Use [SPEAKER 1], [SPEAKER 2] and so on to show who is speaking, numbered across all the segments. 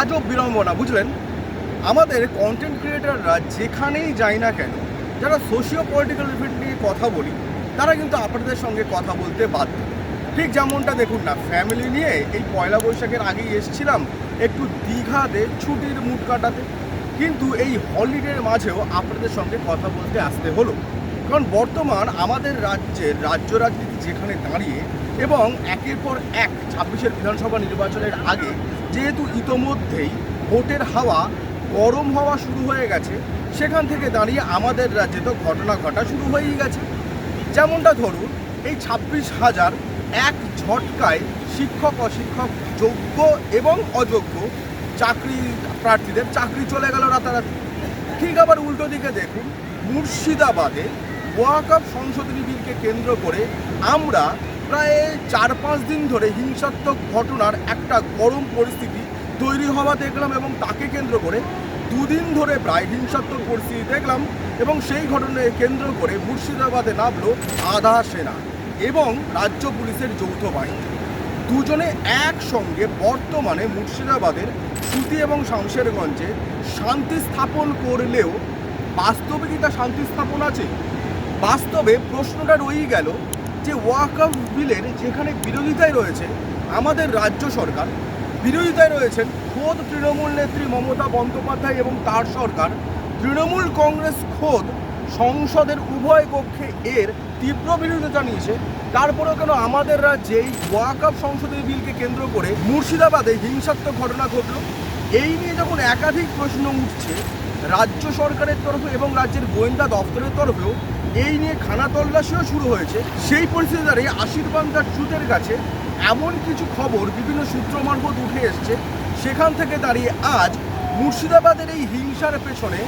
[SPEAKER 1] আজব বিড়ম্বনা বুঝলেন? আমাদের কন্টেন্ট ক্রিয়েটাররা যেখানেই যাই না কেন, যারা সোশিও পলিটিক্যাল ইভেন্ট নিয়ে কথা বলি, তারা কিন্তু আপনাদের সঙ্গে কথা বলতে বাধ্য। ঠিক যেমনটা দেখুন না ফ্যামিলি নিয়ে এই পয়লা বৈশাখের আগেই এসেছিলাম একটু দীঘাতে, ছুটির মুড কাটাতে। কিন্তু এই হলিডের মাঝেও আপনাদের সঙ্গে কথা বলতে আসতে হলো। কারণ বর্তমান আমাদের রাজ্যের রাজ্য রাজনীতি যেখানে দাঁড়িয়ে এবং একের পর এক ছাব্বিশের বিধানসভা নির্বাচনের আগে যেহেতু ইতোমধ্যেই ভোটের হাওয়া গরম হওয়া শুরু হয়ে গেছে, সেখান থেকে দাঁড়িয়ে আমাদের রাজ্যে তো ঘটনা ঘটা শুরু হয়েই গেছে। যেমনটা ধরুন, এই ছাব্বিশ হাজার এক ঝটকায় শিক্ষক, অশিক্ষক, যোগ্য এবং অযোগ্য চাকরি প্রার্থীদের চাকরি চলে গেল রাতারাতি। ঠিক আবার উল্টো দিকে দেখুন, মুর্শিদাবাদে ওয়াকআপ সংশোধনী বিলকে কেন্দ্র করে আমরা প্রায় চার পাঁচ দিন ধরে হিংসাত্মক ঘটনার একটা গরম পরিস্থিতি তৈরি হওয়া দেখলাম এবং তাকে কেন্দ্র করে দুদিন ধরে প্রায় হিংসাত্মক পরিস্থিতি দেখলাম এবং সেই ঘটনাকে কেন্দ্র করে মুর্শিদাবাদে নামলো আধা সেনা এবং রাজ্য পুলিশের যৌথ বাহিনী। দুজনে একসঙ্গে বর্তমানে মুর্শিদাবাদের সুতি এবং শামশেরগঞ্জে শান্তি স্থাপন করলেও বাস্তবে কি তা শান্তি স্থাপন আছে? বাস্তবে প্রশ্নটা রয়েই গেল যে ওয়াকআপ বিলের যেখানে বিরোধিতায় রয়েছে আমাদের রাজ্য সরকার, বিরোধিতায় রয়েছেন খোদ তৃণমূল নেত্রী মমতা বন্দ্যোপাধ্যায় এবং তার সরকার, তৃণমূল কংগ্রেস খোদ সংসদের উভয় কক্ষে এর তীব্র বিরোধিতা জানিয়েছে। তারপরেও কেন আমাদের রাজ্যে এই ওয়াকআপ সংসদীয় বিলকে কেন্দ্র করে মুর্শিদাবাদে হিংসাত্মক ঘটনা ঘটল? এই নিয়ে যখন একাধিক প্রশ্ন উঠছে, রাজ্য সরকারের তরফে এবং রাজ্যের গোয়েন্দা দপ্তরের তরফেও এই নিয়ে খানা তল্লাশিও শুরু হয়েছে। সেই পরিস্থিতি দাঁড়িয়ে আশীর্বাদ তার ট্রুথের কাছে এমন কিছু খবর বিভিন্ন সূত্র মারফত উঠে এসছে। সেখান থেকে দাঁড়িয়ে আজ মুর্শিদাবাদের এই হিংসার পেছনে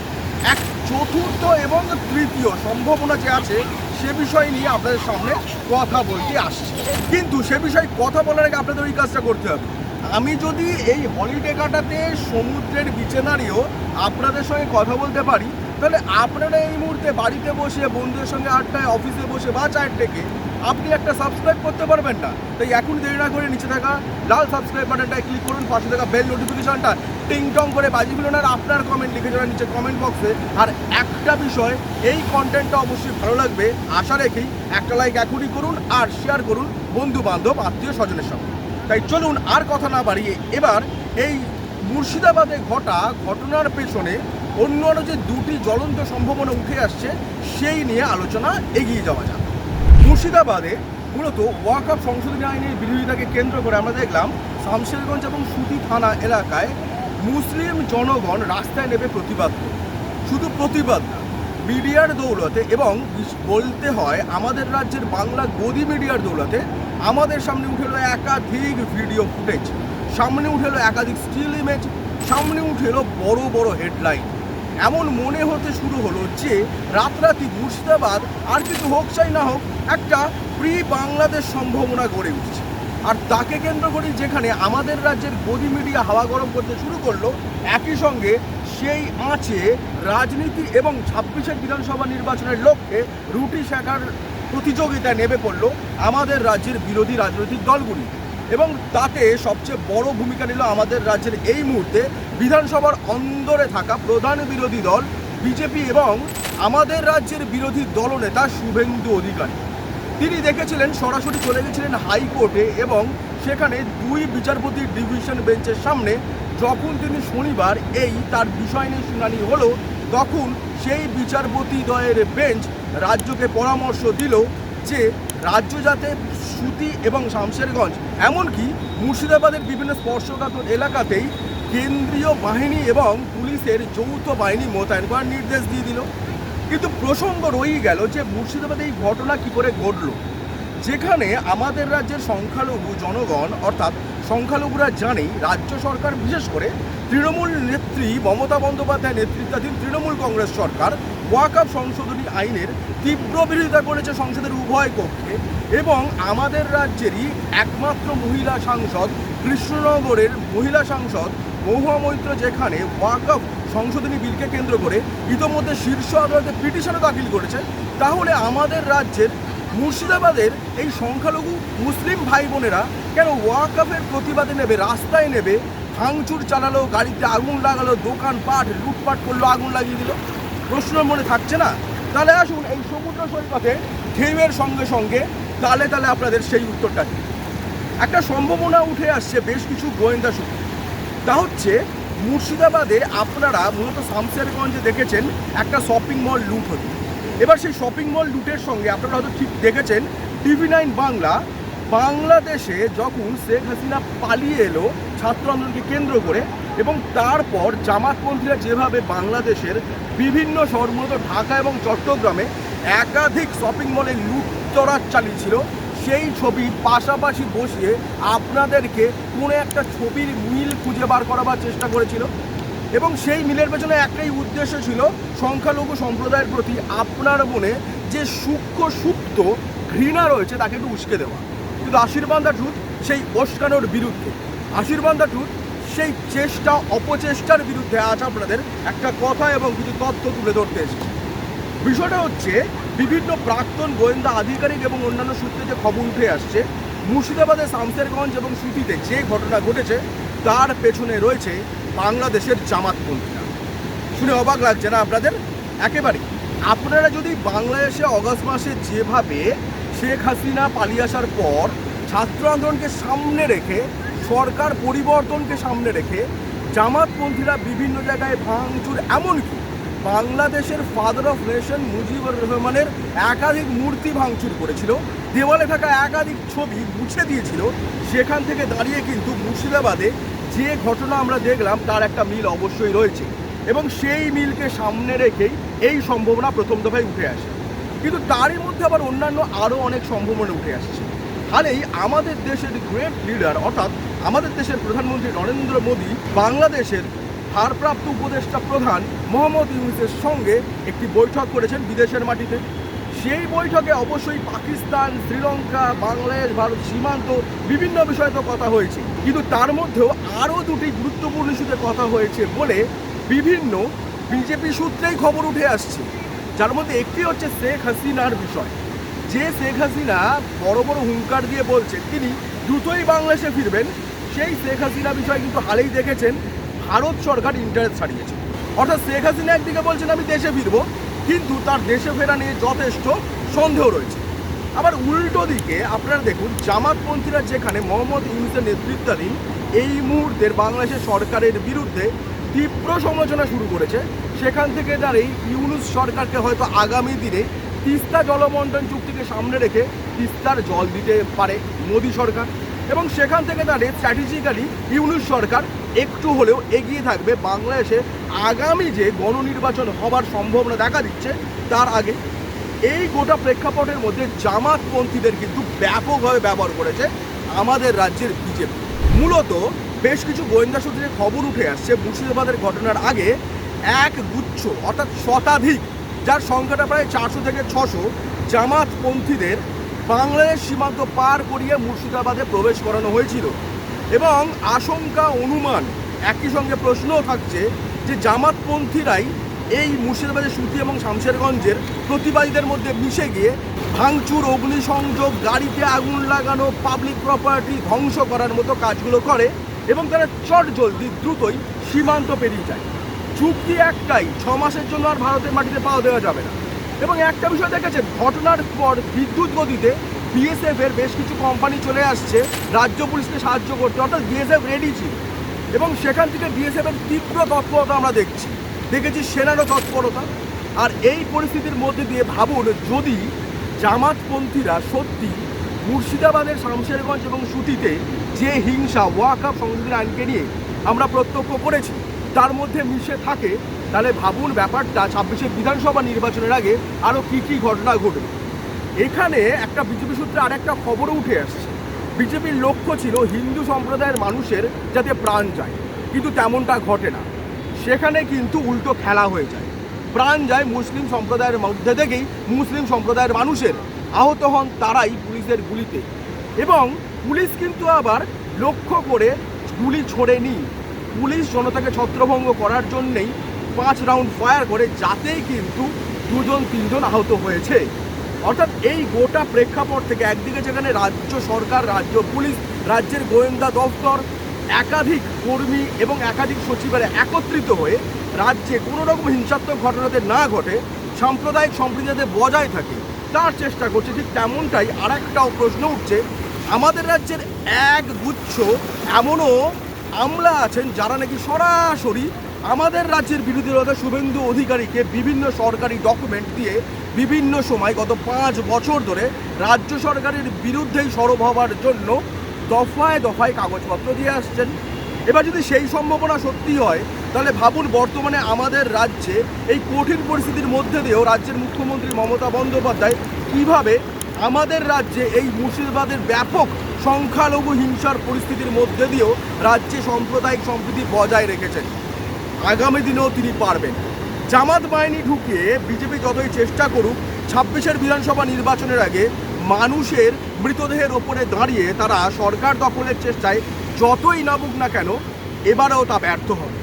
[SPEAKER 1] এক চতুর্থ এবং তৃতীয় সম্ভাবনা যে আছে, সে বিষয় নিয়ে আপনাদের সামনে কথা বলতে আসছে। কিন্তু সে বিষয়ে কথা বলার আগে আপনাদের ওই কাজটা করতে হবে। আমি যদি এই হলিডে কাটাতে সমুদ্রের বিচে দাঁড়িয়েও আপনাদের সঙ্গে কথা বলতে পারি তাহলে আপনারা এই মুহূর্তে বাড়িতে বসে, বন্ধুদের সঙ্গে আড্ডায় অফিসে বসে বা চায়ের থেকে আপনি একটা সাবস্ক্রাইব করতে পারবেন না। তাই এখন দেরি না করে নিচে থাকা লাল সাবস্ক্রাইব বাটনটায় ক্লিক করুন, পাশে থাকা বেল নোটিফিকেশনটা টিং টং করে বাজি ফেলুন আর আপনার কমেন্ট লিখে যাবেন নিচে কমেন্ট বক্সে আর একটা বিষয়, এই কন্টেন্টটা অবশ্যই ভালো লাগবে, আশা রেখেই একটা লাইক এখনই করুন আর শেয়ার করুন বন্ধু বান্ধব আত্মীয় স্বজনের সঙ্গে। তাই চলুন আর কথা না বাড়িয়ে এবার এই মুর্শিদাবাদে ঘটা ঘটনার পেছনে অন্য আরও যে দুটি জ্বলন্ত সম্ভাবনা উঠে আসছে, সেই নিয়ে আলোচনা এগিয়ে যাওয়া যাক। মুর্শিদাবাদে মূলত ওয়াকআপ সংশোধনী আইনের বিরোধিতাকে কেন্দ্র করে আমরা দেখলাম, শামশেরগঞ্জ এবং সুতি থানা এলাকায় মুসলিম জনগণ রাস্তায় নেমে প্রতিবাদ শুধু প্রতিবাদ না, মিডিয়ার দৌলতে এবং বলতে হয় আমাদের রাজ্যের বাংলা গদি মিডিয়ার দৌলতে আমাদের সামনে উঠে এলো একাধিক ভিডিও ফুটেজ, সামনে উঠে এলো একাধিক স্টিল ইমেজ, সামনে উঠে এলো বড় বড় হেডলাইন। এমন মনে হতে শুরু হলো যে রাতরাতি মুর্শিদাবাদ, আর কিছু হোক চাই না হোক, একটা প্রি বাংলাদেশ সম্ভাবনা গড়ে উঠছে। আর তাকে কেন্দ্র করে যেখানে আমাদের রাজ্যের গদি মিডিয়া হাওয়া গরম করতে শুরু করল, একই সঙ্গে সেই আঁচে রাজনীতি এবং ছাব্বিশের বিধানসভা নির্বাচনের লক্ষ্যে রুটি শেখার প্রতিযোগিতায় নেমে পড়ল আমাদের রাজ্যের বিরোধী রাজনৈতিক দলগুলি। এবং তাতে সবচেয়ে বড় ভূমিকা নিল আমাদের রাজ্যের এই মুহূর্তে বিধানসভার অন্দরে থাকা প্রধান বিরোধী দল, বিজেপি এবং আমাদের রাজ্যের বিরোধী দলনেতা শুভেন্দু অধিকারী। তিনি দেখেছিলেন, সরাসরি চলে গেছিলেন হাইকোর্টে এবং সেখানে দুই বিচারপতির ডিভিশন বেঞ্চের সামনে যখন তিনি শনিবার এই তার বিষয় নিয়ে শুনানি হলো, তখন সেই বিচারপতি দ্বয়ের বেঞ্চ রাজ্যকে পরামর্শ দিল যে রাজ্য যাতে সুতি এবং শামশেরগঞ্জ, এমনকি মুর্শিদাবাদের বিভিন্ন স্পর্শকাতর এলাকাতেই কেন্দ্রীয় বাহিনী এবং পুলিশের যৌথ বাহিনী মোতায়েন করার নির্দেশ দিয়ে দিল। কিন্তু প্রসঙ্গ রয়েই গেল যে মুর্শিদাবাদে এই ঘটনা কী করে ঘটলো। যেখানে আমাদের রাজ্যের সংখ্যালঘু জনগণ, অর্থাৎ সংখ্যালঘুরা জানেই রাজ্য সরকার, বিশেষ করে তৃণমূল নেত্রী মমতা বন্দ্যোপাধ্যায় নেতৃত্বাধীন তৃণমূল কংগ্রেস সরকার, ওয়াকআপ সংশোধনী আইনের তীব্র বিরোধিতা করেছে সংসদের উভয় কক্ষে এবং আমাদের রাজ্যেরই একমাত্র মহিলা সাংসদ কৃষ্ণনগরের মহিলা সাংসদ মহুয়া মৈত্র, যেখানে ওয়াকআপ সংশোধনী বিলকে কেন্দ্র করে ইতোমধ্যে শীর্ষ আদালতে পিটিশনও দাখিল করেছে। তাহলে আমাদের রাজ্যের মুর্শিদাবাদের এই সংখ্যালঘু মুসলিম ভাই বোনেরা কেন ওয়াকআপের প্রতিবাদে নেবে, রাস্তায় নেবে? ভাঙচুর চালালো, গাড়িতে আগুন লাগালো দোকান পাট লুটপাট করল, আগুন লাগিয়ে দিল। প্রশ্ন মনে থাকছে না? তাহলে আসুন এই সমুদ্র সৈকতে ঢেউয়ের সঙ্গে সঙ্গে তালে তালে আপনাদের সেই উত্তরটা। একটা সম্ভাবনা উঠে আসছে বেশ কিছু গোয়েন্দা সূত্রে। তা হচ্ছে, মুর্শিদাবাদে আপনারা মূলত শামশেরগঞ্জে দেখেছেন একটা শপিং মল লুট হতো এবার সেই শপিং মল লুটের সঙ্গে আপনারা হয়তো ঠিক দেখেছেন টিভি নাইন বাংলা, বাংলাদেশে যখন শেখ হাসিনা পালিয়ে এলো ছাত্র আন্দোলনকে কেন্দ্র করে এবং তারপর জামাতপন্থীরা যেভাবে বাংলাদেশের বিভিন্ন শহর, মূলত ঢাকা এবং চট্টগ্রামে একাধিক শপিং মলে লুটতরাজ চালিয়েছিল, সেই ছবি পাশাপাশি বসিয়ে আপনাদেরকে কোনো একটা ছবির মিল খুঁজে বার করাবার চেষ্টা করেছিল। এবং সেই মিলের পেছনে একটাই উদ্দেশ্য ছিল সংখ্যালঘু সম্প্রদায়ের প্রতি আপনার মনে যে সূক্ষ্ম, সুপ্ত ঘৃণা রয়েছে তাকে একটু উস্কে দেওয়া। কিন্তু আশীর্বাদ ট্রুথ সেই ওস্কানোর বিরুদ্ধে। আশীর্বাদ ট্রুথ সেই চেষ্টা, অপচেষ্টার বিরুদ্ধে আজ আপনাদের একটা কথা এবং কিছু তথ্য তুলে ধরতে এসেছে। বিষয়টা হচ্ছে, বিভিন্ন প্রাক্তন গোয়েন্দা আধিকারিক এবং অন্যান্য সূত্রে যে খবর উঠে আসছে, মুর্শিদাবাদের শামসেরগঞ্জ এবং সুতিতে যে ঘটনা ঘটেছে, তার পেছনে রয়েছে বাংলাদেশের জামাতপন্থীরা শুনে অবাক লাগছে না আপনাদের? একেবারে। আপনারা যদি বাংলাদেশে অগস্ট মাসে যেভাবে শেখ হাসিনা পালিয়ে আসার পর ছাত্র আন্দোলনকে সামনে রেখে, সরকার পরিবর্তনকে সামনে রেখে জামাতপন্থীরা বিভিন্ন জায়গায় ভাঙচুর, এমনকি বাংলাদেশের ফাদার অফ নেশন মুজিবুর রহমানের একাধিক মূর্তি ভাঙচুর করেছিল, দেওয়ালে থাকা একাধিক ছবি মুছে দিয়েছিল, সেখান থেকে দাঁড়িয়ে কিন্তু মুর্শিদাবাদে যে ঘটনা আমরা দেখলাম, তার একটা মিল অবশ্যই রয়েছে। এবং সেই মিলকে সামনে রেখেই এই সম্ভাবনা প্রথম দফায় উঠে আসে। কিন্তু তারই মধ্যে আবার অন্যান্য আরও অনেক সম্ভাবনা উঠে আসছে। হালেই আমাদের দেশের গ্রেট লিডার অর্থাৎ আমাদের দেশের প্রধানমন্ত্রী নরেন্দ্র মোদী, বাংলাদেশের ভারপ্রাপ্ত উপদেষ্টা প্রধান মোহাম্মদ ইউনুসের সঙ্গে একটি বৈঠক করেছেন বিদেশের মাটিতে। সেই বৈঠকে অবশ্যই পাকিস্তান, শ্রীলঙ্কা, বাংলাদেশ, ভারত সীমান্ত বিভিন্ন বিষয়ে তো কথা হয়েছে। কিন্তু তার মধ্যেও আরও দুটি গুরুত্বপূর্ণ ইস্যুতে কথা হয়েছে বলে বিভিন্ন বিজেপি সূত্রেই খবর উঠে আসছে। যার মধ্যে একটি হচ্ছে শেখ হাসিনার বিষয়। যে শেখ হাসিনা বড় বড় হুঙ্কার দিয়ে বলছে তিনি দ্রুতই বাংলাদেশে ফিরবেন, সেই শেখ হাসিনা বিষয় কিন্তু হালেই দেখেছেন, ভারত সরকার ইন্টারেস্ট ছাড়িয়েছে। অর্থাৎ শেখ হাসিনা একদিকে বলছেন, আমি দেশে ফিরবো কিন্তু তার দেশে ফেরা নিয়ে যথেষ্ট সন্দেহ রয়েছে। আবার উল্টো দিকে আপনারা দেখুন জামাতপন্থীরা যেখানে মোহাম্মদ ইউনুসের নেতৃত্বাধীন এই মুহূর্তের বাংলাদেশের সরকারের বিরুদ্ধে তীব্র সমালোচনা শুরু করেছে, সেখান থেকে দাঁড়িয়ে ইউনুস সরকারকে হয়তো আগামী দিনে তিস্তা জলবন্টন চুক্তিকে সামনে রেখে তিস্তার জল দিতে পারে মোদী সরকার। এবং সেখান থেকে দাঁড়িয়ে স্ট্র্যাটেজিক্যালি ইউনুস সরকার একটু হলেও এগিয়ে থাকবে বাংলাদেশে। আগামী যে গণনির্বাচন হবার সম্ভাবনা দেখা দিচ্ছে, তার আগে এই গোটা প্রেক্ষাপটের মধ্যে জামাতপন্থীদের কিন্তু ব্যাপকভাবে ব্যবহার করেছে আমাদের রাজ্যের বিজেপি। মূলত বেশ কিছু গোয়েন্দা সূত্রে খবর উঠে আসছে, মুর্শিদাবাদের ঘটনার আগে এক গুচ্ছ অর্থাৎ শতাধিক, যার সংখ্যাটা প্রায় চারশো থেকে ছশো জামাতপন্থীদের বাংলাদেশ সীমান্ত পার করিয়ে মুর্শিদাবাদে প্রবেশ করানো হয়েছিল। এবং আশঙ্কা, অনুমান, একই সঙ্গে প্রশ্নও থাকছে যে জামাতপন্থীরাই এই মুর্শিদাবাদের সুতি এবং শামশেরগঞ্জের প্রতিবাদীদের মধ্যে মিশে গিয়ে ভাঙচুর, অগ্নিসংযোগ, গাড়িতে আগুন লাগানো পাবলিক প্রপার্টি ধ্বংস করার মতো কাজগুলো করে এবং তারা চট জলদি দ্রুতই সীমান্ত পেরিয়ে যায়। চুক্তি একটাই, ছ মাসের জন্য আর ভারতের মাটিতে পাওয়া দেওয়া যাবে না। এবং একটা বিষয় দেখেছেন, ঘটনার পর বিদ্যুৎ গতিতে বিএসএফ এর বেশ কিছু কোম্পানি চলে আসছে, রাজ্য পুলিশকে সাহায্য করতে। অর্থাৎ বিএসএফ রেডি ছিল। এবং সেখান থেকে বিএসএফ এর তীব্র তৎপরতা আমরা দেখছি। দেখেছি সেনারও তৎপরতা। আর এই পরিস্থিতির মধ্যে দিয়ে ভাবুন, যদি জামাতপন্থীরা সত্যি মুর্শিদাবাদের শামশেরগঞ্জ এবং সুতিতে যে হিংসা ওয়াকাপ সংশোধনী আইনকে নিয়ে আমরা প্রত্যক্ষ করেছি, তার মধ্যে মিশে থাকে, তাহলে ভাবুন ব্যাপারটা ছাব্বিশে বিধানসভা নির্বাচনের আগে আরও কী কী ঘটনা ঘটবে। এখানে একটা বিজেপি সূত্রে আরেকটা খবরও উঠে আসছে। বিজেপির লক্ষ্য ছিল হিন্দু সম্প্রদায়ের মানুষের যাতে প্রাণ যায়, কিন্তু তেমনটা ঘটে না। সেখানে কিন্তু উল্টো খেলা হয়ে যায়। প্রাণ যায় মুসলিম সম্প্রদায়ের মধ্যে থেকেই মুসলিম সম্প্রদায়ের মানুষের। আহত হন তারাই পুলিশের গুলিতে। এবং পুলিশ কিন্তু আবার লক্ষ্য করে গুলি ছোড়েনি। পুলিশ জনতাকে ছত্রভঙ্গ করার জন্যেই পাঁচ রাউন্ড ফায়ার করে, যাতেই কিন্তু দুজন, তিনজন আহত হয়েছে। অর্থাৎ এই গোটা প্রেক্ষাপট থেকে একদিকে যেখানে রাজ্য সরকার, রাজ্য পুলিশ, রাজ্যের গোয়েন্দা দপ্তর, একাধিক কর্মী এবং একাধিক সচিবেরা একত্রিত হয়ে রাজ্যে কোনো রকম হিংসাত্মক ঘটনাতে না ঘটে, সাম্প্রদায়িক সম্প্রীতি যাতে বজায় থাকে, তার চেষ্টা করছে ঠিক তেমনটাই আর একটাও প্রশ্ন উঠছে, আমাদের রাজ্যের এক গুচ্ছ এমনও আমলা আছেন যারা নাকি সরাসরি আমাদের রাজ্যের বিরোধী দলনেতা শুভেন্দু অধিকারীকে বিভিন্ন সরকারি ডকুমেন্ট দিয়ে বিভিন্ন সময় গত পাঁচ বছর ধরে রাজ্য সরকারের বিরুদ্ধেই সরব হওয়ার জন্য দফায় দফায় কাগজপত্র দিয়ে আসছেন। এবার যদি সেই সম্ভাবনা সত্যি হয়, তাহলে ভাবুন বর্তমানে আমাদের রাজ্যে এই কঠিন পরিস্থিতির মধ্যে দিয়েও রাজ্যের মুখ্যমন্ত্রী মমতা বন্দ্যোপাধ্যায় কীভাবে আমাদের রাজ্যে এই মুর্শিদাবাদের ব্যাপক সংখ্যালঘু হিংসার পরিস্থিতির মধ্যে দিয়েও রাজ্যে সাম্প্রদায়িক সম্প্রীতি বজায় রেখেছেন। আগামী দিনেও তিনি পারবেন। জামাত বাহিনী ঢুকিয়ে বিজেপি যতই চেষ্টা করুক, ছাব্বিশের বিধানসভা নির্বাচনের আগে মানুষের মৃতদেহের ওপরে দাঁড়িয়ে তারা সরকার দখলের চেষ্টায় যতই নামুক না কেন, এবারেও তা ব্যর্থ হবে।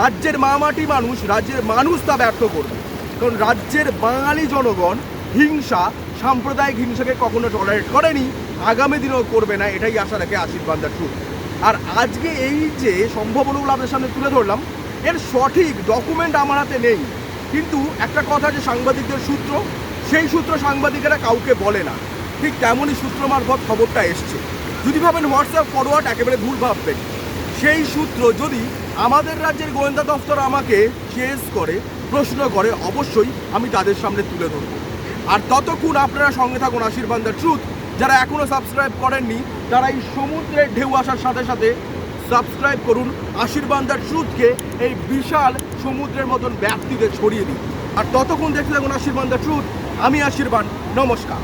[SPEAKER 1] রাজ্যের মামাটি মানুষ, রাজ্যের মানুষ তা ব্যর্থ করবে। কারণ রাজ্যের বাঙালি জনগণ হিংসা, সাম্প্রদায়িক হিংসাকে কখনো টলারেট করেনি, আগামী দিনেও করবে না, এটাই আশা রাখে আশীর্বাদ আর আজকে এই যে সম্ভাবনাগুলো আপনাদের সামনে তুলে ধরলাম এর সঠিক ডকুমেন্ট আমার হাতে নেই। কিন্তু একটা কথা যে সাংবাদিকদের সূত্র, সেই সূত্র সাংবাদিকেরা কাউকে বলে না। ঠিক তেমনই সূত্র মারফত খবরটা এসছে। যদি ভাবেন হোয়াটসঅ্যাপ ফরওয়ার্ড একেবারে ভুল ভাববেন। সেই সূত্র যদি আমাদের রাজ্যের গোয়েন্দা দপ্তর আমাকে চেস করে, প্রশ্ন করে, অবশ্যই আমি তাদের সামনে তুলে ধরব। আর ততক্ষণ আপনারা সঙ্গে থাকুন আশীর্বাদ দ্য ট্রুথ যারা এখনও সাবস্ক্রাইব করেননি, তারা এই সমুদ্রের ঢেউ আসার সাথে সাথে সাবস্ক্রাইব করুন আশীর্বাদ দ্য ট্রুথকে এই বিশাল সমুদ্রের মতন ব্যক্তিদের ছড়িয়ে দিন। আর ততক্ষণ দেখতে থাকুন আশীর্বাদ ট্রুথ আমি আশীর্বাদ। নমস্কার।